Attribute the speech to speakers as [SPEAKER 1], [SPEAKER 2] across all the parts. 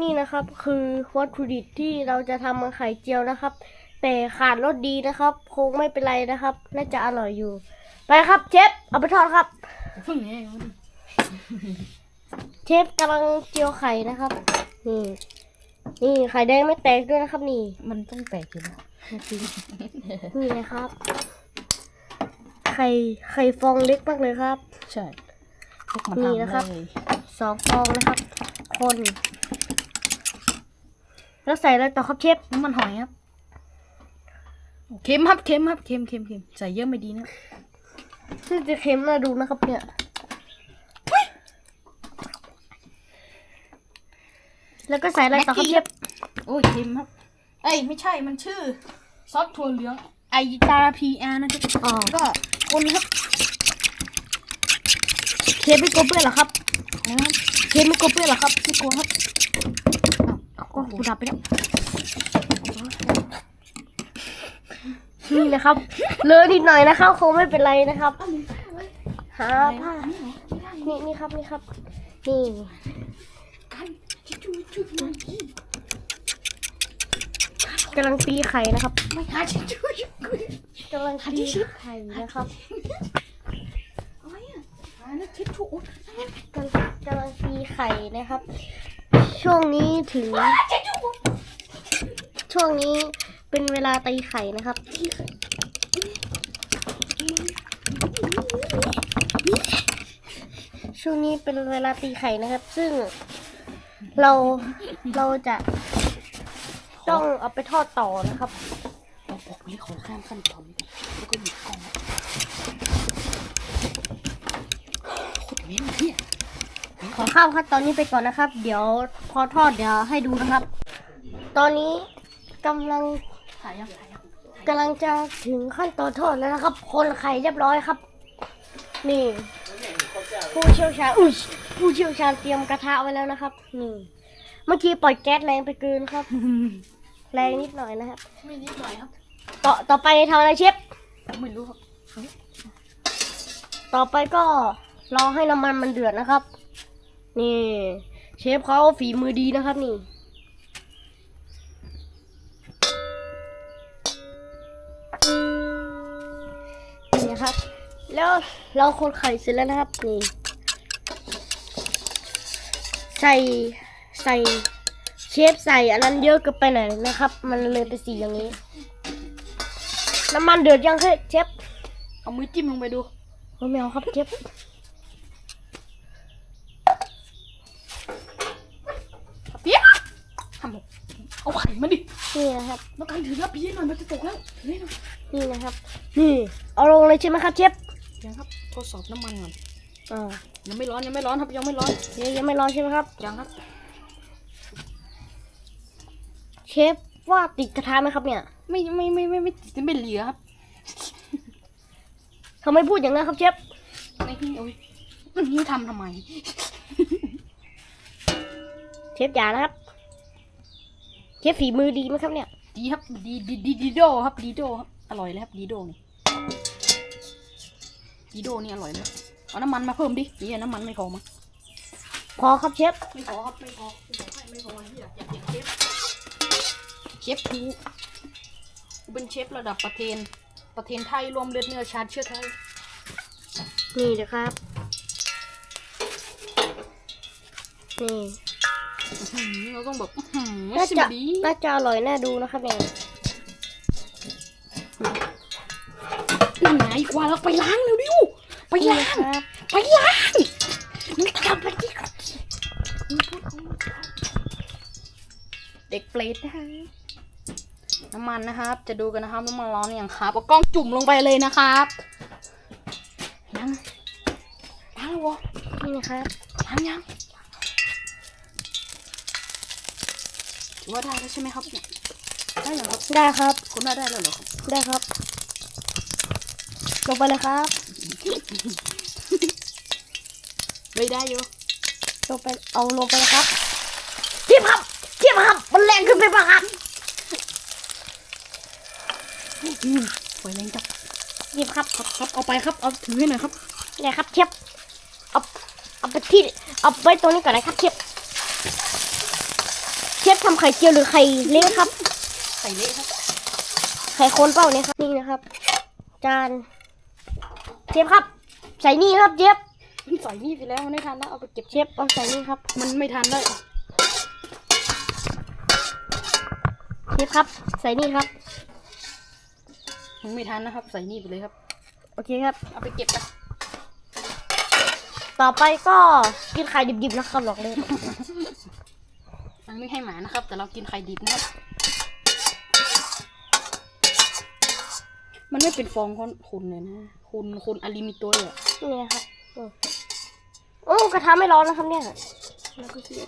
[SPEAKER 1] นี่นะครับคือวัตถุดิบที่เราจะทำไข่เจียวนะครับ แต่ขาดรสดีนะครับ คงไม่เป็นไรนะครับ น่าจะอร่อยอยู่ ไปครับเชฟเอาไปทอดครับ
[SPEAKER 2] เพิ่งไงวะดิ
[SPEAKER 1] เชฟกำลังเจียวไข่นะครับ นี่นี่ไข่แดงไม่แตกด้วยนะครับ นี่
[SPEAKER 2] มันต้องแตกอยู่แล้ว
[SPEAKER 1] นี่นะครับ ไข่ไข่ฟองเล็กมากเลยครับ
[SPEAKER 2] ใช่พวกมัน
[SPEAKER 1] นี่
[SPEAKER 2] ทำ
[SPEAKER 1] นะครับ
[SPEAKER 2] เลย
[SPEAKER 1] สองฟองนะครับ คน แล้วใส่อะไรต่อครับเชฟ
[SPEAKER 2] น้ำมันหอยครับเค็มครับเค็มครับเค็มเค็มเค็มใส่เยอะไม่ดีนะ
[SPEAKER 1] ซึ่งจะเค็มน่าดูนะครับเนี่ยแล้วก็ใส่อะไรต่อครับเชฟ
[SPEAKER 2] โอ้ยเค็มครับ เอ้ยไม่ใช่มันชื่อซอสถั่วเหลืองไอตาพีอาร์นะครับ
[SPEAKER 1] อ๋อ
[SPEAKER 2] ก็คนครับ
[SPEAKER 1] เชฟไม่กลัวเปื้อนเหรอครับ
[SPEAKER 2] นะครับ
[SPEAKER 1] เชฟไม่กลัวเปื้อนเหรอครับ
[SPEAKER 2] ไม่กลัวครับ
[SPEAKER 1] อ้กูดับไปแล้วนี่นะครับ เลอะนิดหน่อยนะครับคงไม่เป็นไรนะครับ หาผ้า นี่นี่ครับนี่ครับ นี่กำลังตีไข่นะครับกำลังตีไข่นะครับกำลังตีไข่นะครับ ช่วงนี้ถึง ช่วงนี้เป็นเวลาตีไข่นะครับ ช่วงนี้เป็นเวลาตีไข่นะครับ ซึ่งเราเราจะต้องเอาไปทอดต่อนะครับ
[SPEAKER 2] เราบอกไม่ขอข้ามขั้นตอนแล้วก็หยิบกล่องโคตรเม็นเนี่ย
[SPEAKER 1] ข อข้ามขั้นตอนนี้ไปก่อนนะครับ เดี๋ยวพอทอดเดี๋ยวให้ดูนะครับ ตอนนี้กำลัง
[SPEAKER 2] ถ่ายยังถ่ายยัง
[SPEAKER 1] กำลังจะถึงขั้นตอนทอดแล้วนะครับ คนไข่เรียบร้อยครับ นี่ ผู้เชี่ยวชาญอุ้ยผู้เชี่ยวชาญเตรียมกระทะไว้แล้วนะครับ นี่ เมื่อกี้ปล่อยแก๊สแรงไปเกินครับ แรงนิดหน่อยนะครับ
[SPEAKER 2] ไม่นิดหน่อยครับ
[SPEAKER 1] ต่อต่อไปทำอะไรเชฟ
[SPEAKER 2] ไม่รู้ครับ
[SPEAKER 1] ต่อไปก็รอให้น้ำมันมันเดือดนะครับ นี่ เชฟเขาฝีมือดีนะครับนี่ นี่นะครับ แล้วเราคนไข่เสร็จแล้วนะครับนี่ใส่ใส่เชฟใส่อันนั้นเยอะเกินไปหน่อยนะครับ มันเลยเป็นสีอย่างนี้ น้ำมันเดือดยังเฮ้ยเชฟ
[SPEAKER 2] เอามือจิ้มลงไปดู
[SPEAKER 1] โอ้ไม่เอาครับเชฟ
[SPEAKER 2] เปี๊ยะทำแบบเอา ไข่มาดิ
[SPEAKER 1] นี่นะครับ
[SPEAKER 2] แล้วกันถือรับพี่หน่อยมันจะตกแล้วถือให้หน่อย
[SPEAKER 1] นี่นะครับ นี่เอาลงเลยใช่ไหมครับเชฟ
[SPEAKER 2] ยังครับทดสอบน้ำมันก่อน
[SPEAKER 1] อ่า
[SPEAKER 2] ยังไม่ร้อนยังไม่ร้อนครับยังไม่ร้อน
[SPEAKER 1] เดี๋ยวยังไม่ร้อนใช่ไหมครับ
[SPEAKER 2] ยังครับ
[SPEAKER 1] เชฟว่าติดกระทะไหมครับเนี่ย
[SPEAKER 2] ไม่ไม่ไม่ไม่ไม่ติดไม่เหลือครับ
[SPEAKER 1] ทำไมพูดอย่างนั้นครับเชฟ
[SPEAKER 2] ไม่เอาอันนี้ทำทำไม
[SPEAKER 1] เชฟอย่านะครับ เชฟฝีมือดีไหมครับเนี่ย
[SPEAKER 2] ดีครับดีดีดีดีโดครับดีโดครับอร่อยเลยครับดีโดนี่ดีโดนี่อร่อยเลยเอาน้ำมันมาเพิ่มดินี่น้ำมันไม่พอมั้ง
[SPEAKER 1] พอครับเชฟ
[SPEAKER 2] ไม่พอครับไม่พอไม่พอไม่พออยากอยากเห็นเชฟเชฟกูกูเป็นเชฟระดับประเทศประเทศไทยรวมเลือดเนื้อชาติเชื้อไทย
[SPEAKER 1] นี่นะครับนี่
[SPEAKER 2] อื้อหือเราต้องแบบอื้อหือ
[SPEAKER 1] น่า
[SPEAKER 2] ชิ
[SPEAKER 1] จะ
[SPEAKER 2] มดี
[SPEAKER 1] น่าจะอร่อยน่าดูนะครับเนี่ย
[SPEAKER 2] นี่ไงกว่าเราไปล้างเร็วดิวไป
[SPEAKER 1] นี่
[SPEAKER 2] ล้า
[SPEAKER 1] นะ
[SPEAKER 2] ง
[SPEAKER 1] ครับ
[SPEAKER 2] ไปล้างมึงทำอะไรก่อนมึงพูดเอามาเด็กเปรตนะฮะน้ำมันนะครับ จะดูกันนะครับน้ำมันร้อนอย่างครับเอากล้องจุ่มลงไปเลยนะครับยังล้างแล้ววะ
[SPEAKER 1] นี่นะครับ
[SPEAKER 2] ล้างยัง ถือว่าได้แล้วใช่ไหมครับเนี่ยได้แล้วครับ
[SPEAKER 1] ได้ครับ
[SPEAKER 2] คุณว่าได้แล้วเหรอครับ
[SPEAKER 1] ได้ครับ ลงไปเลยครับ
[SPEAKER 2] ไม่ได้อยู่
[SPEAKER 1] ลงไปเอาลงไปเลยครับเทียบครับเทียบครับมันแรงขึ้นไปปะครับ
[SPEAKER 2] อืมไฟแรงจับ
[SPEAKER 1] เทียบครับ
[SPEAKER 2] ครับครับเอาไปครับเอาถือให้หน่อยครับ
[SPEAKER 1] เนี่ยครับเทียบเอาเอาไปที่เอาไปตรงนี้ก่อนนะครับเทียบฟ ทำไข่เจียวหรือไข่เละครับ
[SPEAKER 2] ใส่เละครับ
[SPEAKER 1] ไข่คนเปล่าเนี่ยครับนี่นะครับ จานเชฟครับ ใส่นี่ครับเชฟ
[SPEAKER 2] มันใส่นี่ไปแล้วมันไม่ทันแล้วเอาไปเก็บ
[SPEAKER 1] เชฟเอาใส่นี่ครับ
[SPEAKER 2] มันไม่ทันแล้ว
[SPEAKER 1] เชฟครับ ใส่นี่ครับ
[SPEAKER 2] มันไม่ทันนะครับ ใส่นี่ไปเลยครับ
[SPEAKER 1] โอเคครับ
[SPEAKER 2] เอาไปเก็บไป
[SPEAKER 1] ต่อไปก็กินไข่ดิบๆนะครับหลอกเล ย
[SPEAKER 2] มันไม่ให้หมานะครับ แต่เรากินไข่ดิบนะครับ มันไม่เป็นฟองคนคุณเลยนะ คุณคุณอลิมิโตเลยอะ
[SPEAKER 1] นี่นะครับอืมโอ้กระทะไม่ร้อนนะครับเนี่ยแล้วก็เสีย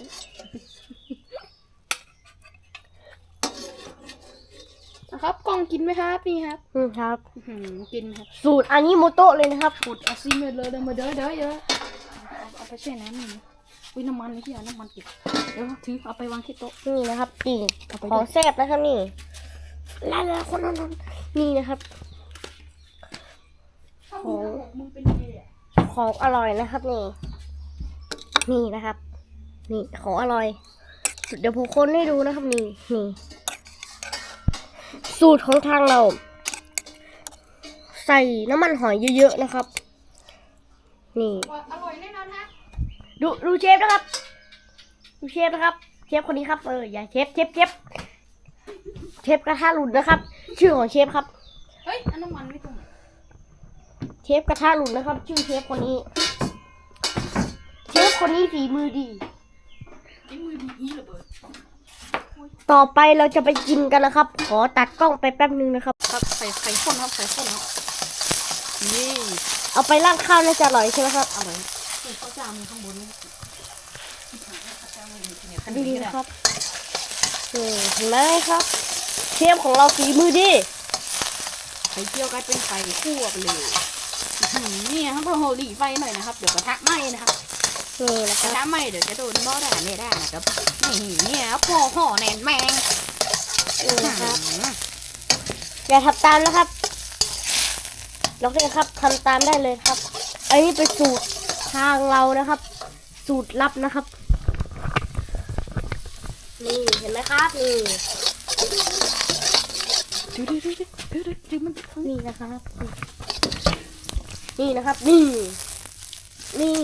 [SPEAKER 2] นะครับกล้องกินไหมครับนี่ครับ
[SPEAKER 1] อืมครับ
[SPEAKER 2] อื้อหือกินครับ
[SPEAKER 1] สูตรอันนี้โมโตะเลยนะครับ
[SPEAKER 2] ขุดเอาซีเมนต์เลยเดี๋ยวมาเด้อเด้อเยอะเอาเอาไปแช่น้ำหน่อยนะ อุ้ยน้ำมันนี่ที่เอาน้ำมันเก็บเดี๋ยวถือเอาไปวางที่โต๊ะ
[SPEAKER 1] นี่นะครับนี่
[SPEAKER 2] เอาไป
[SPEAKER 1] ข
[SPEAKER 2] ด้
[SPEAKER 1] อ
[SPEAKER 2] ว
[SPEAKER 1] ง
[SPEAKER 2] ย
[SPEAKER 1] แซ่บนะครับนี่ลาลาคนนั้นนี่นะครับ ของ
[SPEAKER 2] มึงเป็นเกย์อะ
[SPEAKER 1] ของอร่อยนะครับนี่ นี่นะครับ นี่ของอร่อย เดี๋ยวผมคนให้ดูนะครับนี่นี่ สูตรของทางเรา ใส่น้ำมันหอยเยอะๆนะครับ นี่
[SPEAKER 2] อร่อยแน่นอนฮะ
[SPEAKER 1] ดูดูเชฟนะครับ ดูเชฟนะครับ เชฟคนนี้ครับ เอออย่าเชฟเชฟเชฟเชฟกระทะหลุดนะครับ ชื่อของเชฟครับ
[SPEAKER 2] เฮ้ยอันน้ำมันไม่ตรง
[SPEAKER 1] เชฟกระทะหลุดนะครับ ชื่อเชฟคนนี้ เชฟคนนี้ฝีมือดี
[SPEAKER 2] ไอ้มือดีอีระเบิด
[SPEAKER 1] ต่อไปเราจะไปกินกันนะครับ ขอตัดกล้องไปแป๊บนึงนะครับ
[SPEAKER 2] ครับไข่ไข่ข้นครับไข่ข้นครับนี่
[SPEAKER 1] เอาไปราดข้าวน่าจะอร่อยใช่ไหมครับ
[SPEAKER 2] อร่อย นี่ข้าวจามีข้างบนนี่เนี่ยขน
[SPEAKER 1] ดู
[SPEAKER 2] ม
[SPEAKER 1] ดี
[SPEAKER 2] นี่แห
[SPEAKER 1] นะ
[SPEAKER 2] ละ
[SPEAKER 1] ครับนี่เห็นไหมครับเชฟของเราฝีมือดี
[SPEAKER 2] ไข่เจียวกลายเป็นไข่คั่วไปเลยอื้อหือนี่ครับโอ้โหหลีไฟหน่อยนะครับ เดี๋ยวกระทะไหม้นะครับ
[SPEAKER 1] นี่นะค
[SPEAKER 2] กระ
[SPEAKER 1] รับ
[SPEAKER 2] ทะไหม้เดี๋ยวจะโดนบ่อด่าเนี่ยได้นะครับ นี่เนี่ยพ่อห่อแหนนแมง
[SPEAKER 1] นี่นะครับ
[SPEAKER 2] อื้อหือ
[SPEAKER 1] อย่าทำตามนะครับน้องเนครับทำตามได้เลยครับ อันนี้เป็นสูตร ทางเรานะครับ สูตรลับนะครับ นี่เห็นไหมครับนี่
[SPEAKER 2] ดูดูดูดูดูดูมัน
[SPEAKER 1] นี่นะครับ นี่นะครับ นี่ นี่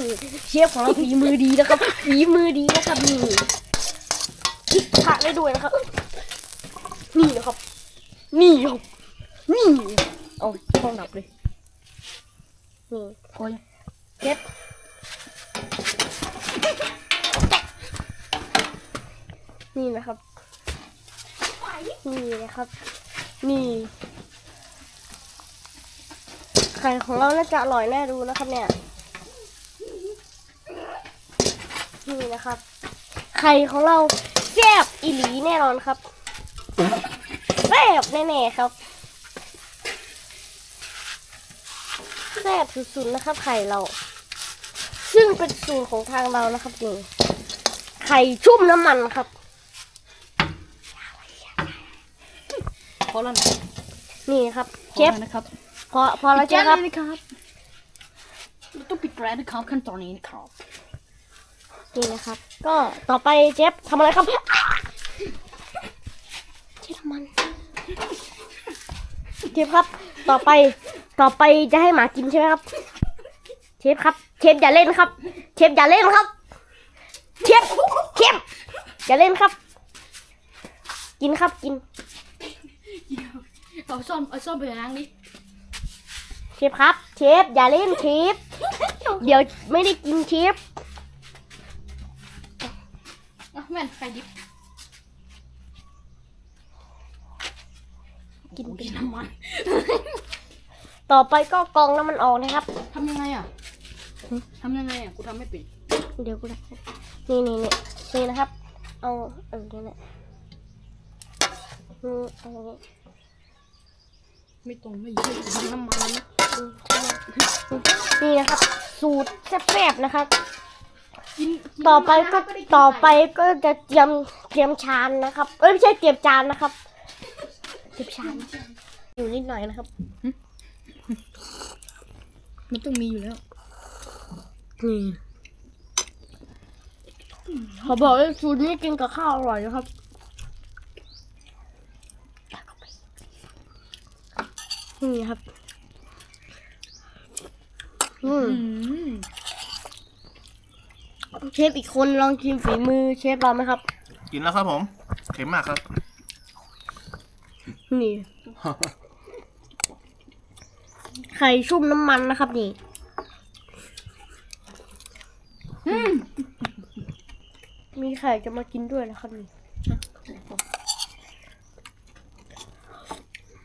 [SPEAKER 1] เชฟของเราฝีมือดีนะครับฝีมือดีนะครับนี่พลิกผักได้ด้วยนะครับ นี่นะครับ นี่ครับนี่เอาช่องดับเลยนี่
[SPEAKER 2] โอ้ย
[SPEAKER 1] เชฟ นี่นะครับ นี่นะครับ นี่ไข่ของเราน่าจะอร่อยแน่ดูนะครับเนี่ย นี่นะครับ ไข่ของเราแซ่บอีหลีแน่นอนครับแซ่บแน่ๆครับแซ่บสุดๆนะครับ ไข่เรา ซึ่งเป็นสูตรของทางเรานะครับนี่ไข่ชุ่มน้ำมันครับ
[SPEAKER 2] อแล้วนะ
[SPEAKER 1] นี่ครับเชฟ
[SPEAKER 2] พอแล้วนะครับ
[SPEAKER 1] พอพอแล้วเชฟครับ
[SPEAKER 2] ปิดแก๊สเลยนะครับเราต้องปิดแก๊สนะครับขั้นตอนนี้นะครับ
[SPEAKER 1] นี่นะครับ ก็ต่อไปเจฟทำอะไรครับเชฟทำมันเชฟครับ ต่อไปต่อไปจะให้หมากินใช่ไหมครับ เชฟครับ เชฟอย่าเล่นครับ เชฟอย่าเล่นครับ เชฟเชฟอย่าเล่นครับ กินครับกิน
[SPEAKER 2] เอาซ่อมเอาซ่อมไปล้างดิ
[SPEAKER 1] เชฟครับ เชฟอย่าเล่นเชฟเดี๋ยวไม่ได้กินเชฟ
[SPEAKER 2] อะแม่นไข่ดิบ
[SPEAKER 1] กิน
[SPEAKER 2] โอ้
[SPEAKER 1] เป็
[SPEAKER 2] ย
[SPEAKER 1] น
[SPEAKER 2] น้ำมัน
[SPEAKER 1] ต่อไปก็กรองน้ำมันออกนะครับ
[SPEAKER 2] ทำยังไงอะทำยังไงอะกูทำไม่เป็น
[SPEAKER 1] เดี๋ยวกูนะนี่นี่นี่นี่นะครับ เอาเออนี่แหละนี่เอาอย่างนี้
[SPEAKER 2] ไม่ตรงไม่เยอะทำน้ำมันนะ
[SPEAKER 1] นี่นะครับ สูตรแซ่บๆนะครับ
[SPEAKER 2] กิน
[SPEAKER 1] ต่อไปก็
[SPEAKER 2] ม่ด้น
[SPEAKER 1] ต่อไปก็จะเตรียมเตรียมชานนะครับ เอ้ยไม่ใช่เตรียมจานนะครับเตรียมชานอยู่นิดหน่อยนะครับ
[SPEAKER 2] มันต้องมีอยู่แล้ว
[SPEAKER 1] นี่เขาบอกว่าสูตรนี้กินกับข้าวอร่อยนะครับ นี่ครับอืม
[SPEAKER 2] อืม
[SPEAKER 1] เชฟอีกคนลองชิมฝีมือเชฟเราไหมครับ
[SPEAKER 3] กินแล้วครับผม เค็มมากครับ
[SPEAKER 1] นี่ ไข่ชุ่มน้ำมันนะครับนี่มีไข่จะมากินด้วยนะครับนี่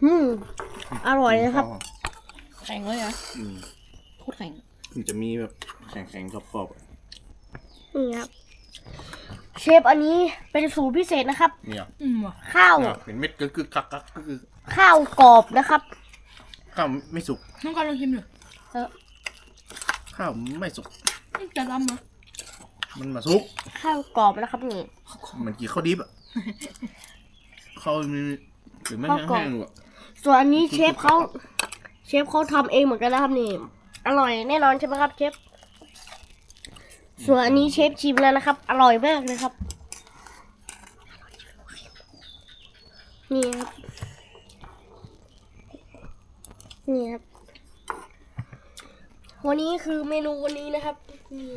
[SPEAKER 1] อืม อร่อยนะครับ
[SPEAKER 2] แข็งเลยเหรอะ
[SPEAKER 3] อืม
[SPEAKER 2] โคตรแข็ง
[SPEAKER 3] มันจะมีแบบแข็งๆกรอบๆอะ
[SPEAKER 1] นี่ครับ เชฟอันนี้เป็นสูตรพิเศษนะครับ
[SPEAKER 3] เนี่ย
[SPEAKER 2] อืมว่ะ
[SPEAKER 1] ข้าว
[SPEAKER 3] เนี่ยเป็นเม็ดกึกกึกกักกักกึกกึก
[SPEAKER 1] ข้าวกรอบนะครับ
[SPEAKER 3] ข้าวไม่สุก
[SPEAKER 2] น้องการลองชิมดู
[SPEAKER 3] ข้าวไม่สุก
[SPEAKER 2] จะล้ำมั้ย
[SPEAKER 3] มันมาสุก
[SPEAKER 1] ข้าวกรอบนะครับนี่
[SPEAKER 3] เหมือนกินข้าวดิบอะข้าวมีถึงไม่
[SPEAKER 1] ข้าวกรอบ
[SPEAKER 3] แห้งๆอยู่อะ
[SPEAKER 1] ส่วนอันนี้เชฟเขาเชฟเขาทำเองเหมือนกันนะครับนี่อร่อยแน่นอนใช่ไหมครับเชฟส่วนอันนี้เชฟชิมแล้วนะครับ อร่อยมากเลยครับ นี่ครับนี่ครับวันนี้คือเมนูวันนี้นะครับนี่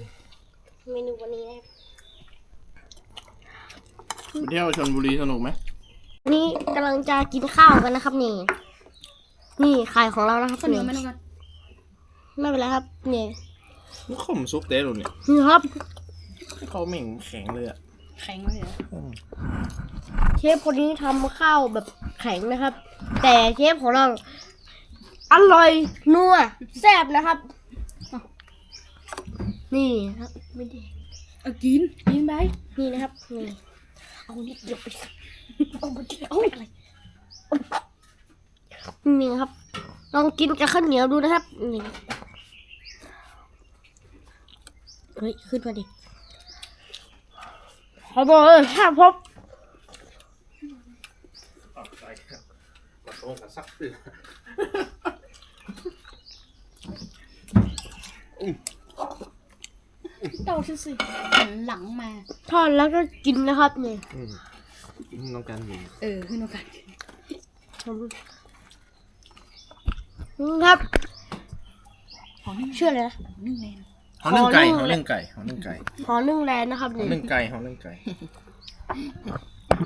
[SPEAKER 1] เมนูวันนี้นะครับ
[SPEAKER 3] ไปเที่ยวชลบุรีสนุกไหม
[SPEAKER 1] นี่กำลังจะกินข้าวกันนะครับ นี่ นี่ไข่ของเรานะครับ
[SPEAKER 2] ข้าวเหนียวไหม
[SPEAKER 1] นี่
[SPEAKER 2] น้องการ
[SPEAKER 1] ไม่เป็นไรครับ นี่
[SPEAKER 3] มันข้าวมันซุปเต้หรอเนี่ย
[SPEAKER 1] นี่ครับ
[SPEAKER 3] ข้าวเหม่งแข็งเลยอะ
[SPEAKER 2] แข็งเลยเหรอ
[SPEAKER 1] เชฟคนนี้ทำข้าวแบบแข็งนะครับ แต่เชฟของเราอร่อยนัวแซ่บนะครับ นี่ครับไม่ได้
[SPEAKER 2] เอากินกินไป
[SPEAKER 1] นี่นะครับนี่ เอานิดเดียวไปสักเอาไปเอาอะไรนี่ครับ ลองกินกับข้าวเหนียวดูนะครับนี่เฮ้ย ขึ้นมาดิขอบอกเลยถ้าพบ
[SPEAKER 3] มาโซ่กับซักตื่นา
[SPEAKER 2] ชื่อสิหันหลังมา
[SPEAKER 1] ทอดแล้วก็กินนะครับนี่
[SPEAKER 3] น้องการอยู่
[SPEAKER 2] เออให้น้องการ
[SPEAKER 1] ครับ
[SPEAKER 2] ขอนึ่ง
[SPEAKER 1] เชื่อเลยนะ
[SPEAKER 2] นึ่งเลยนะ
[SPEAKER 3] เขานึ่งไก่
[SPEAKER 1] ขอ
[SPEAKER 3] เขา
[SPEAKER 1] นึ่
[SPEAKER 3] นึ่
[SPEAKER 1] ง
[SPEAKER 3] งไก่เขานึ่งไก่
[SPEAKER 1] ขอนึ่งแลนนะครับ
[SPEAKER 3] เขา
[SPEAKER 1] นี่
[SPEAKER 3] นึ่งไก่เขานึ่งไก่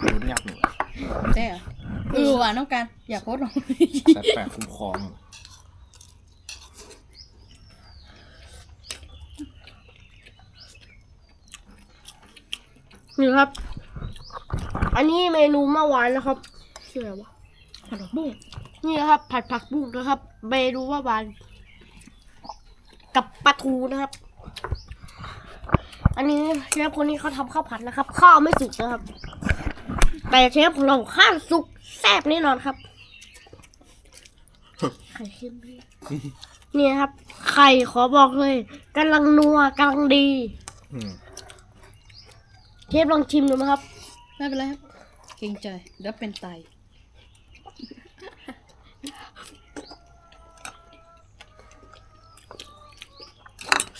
[SPEAKER 3] โดนยับหนู
[SPEAKER 2] ใช่เหรอเออว่ะน้องการอยากโพสต์ลง
[SPEAKER 3] สัตว์แปลกคุ้มครอง
[SPEAKER 1] นี่ครับ อันนี้เมนูเมื่อวานนะครับชื่ออะไรวะ
[SPEAKER 2] ผัดผักบุ้ง
[SPEAKER 1] นี่นะครับ ผัดผักบุ้งนะครับ เมนูเมื่อวานกับปลาทูนะครับ อันนี้เชฟคนนี้เขาทำข้าวผัดนะครับ ข้าวไม่สุกนะครับ แต่เชฟของเราข้าวสุกแซ่บแน่นอนครับไข่เค็มด้วยนี่นะครับ ไข่ขอบอกเลยกำลังนัวกำลังดี
[SPEAKER 3] อืม
[SPEAKER 1] เชฟลองชิมดูไหมครับ
[SPEAKER 2] ไม่เป็นไรครับ เกรงใจ เดี๋ยวเป็นไต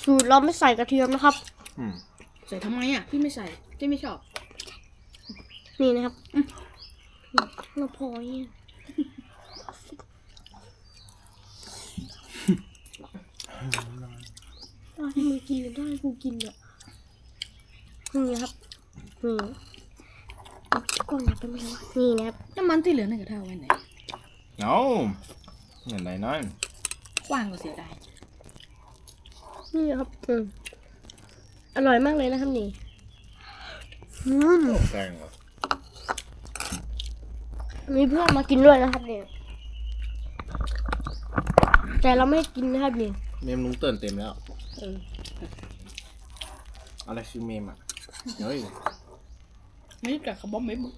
[SPEAKER 1] สูตรเราไม่ใส่กระเทียมนะครับ
[SPEAKER 3] อืม
[SPEAKER 2] ใส่ทำไมอะ พี่ไม่ใส่พี่ไม่ชอบ
[SPEAKER 1] นี่นะครับเราพอเนี่ยตอนที่มึงกินได้กูกินอะนี่ครับ นี่ก่อนอย่าไปไม่รู้นี่นะครับ
[SPEAKER 2] น้ำมันที่เหลือในกระทะไว้ไหน
[SPEAKER 3] เอาเงินไหนนั่น
[SPEAKER 2] กว้างก็เสียดาย
[SPEAKER 1] นี่ครับอืมอร่อยมากเลยนะครับนี่อืม
[SPEAKER 3] แกงเหรอ
[SPEAKER 1] มีเพื่อนมากินด้วยนะครับเนี่ยแต่เราไม่กินนะครับนี่
[SPEAKER 3] เมมลุงเตือนเต็มแล้ว
[SPEAKER 2] เออ
[SPEAKER 3] อะไรคือเมมอะเฮ้ย
[SPEAKER 2] ไม่รู้จักคาร์บอนไม่บุก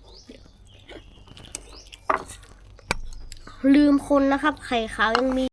[SPEAKER 1] ลืมคนนะครับ ไข่ขาวยังมี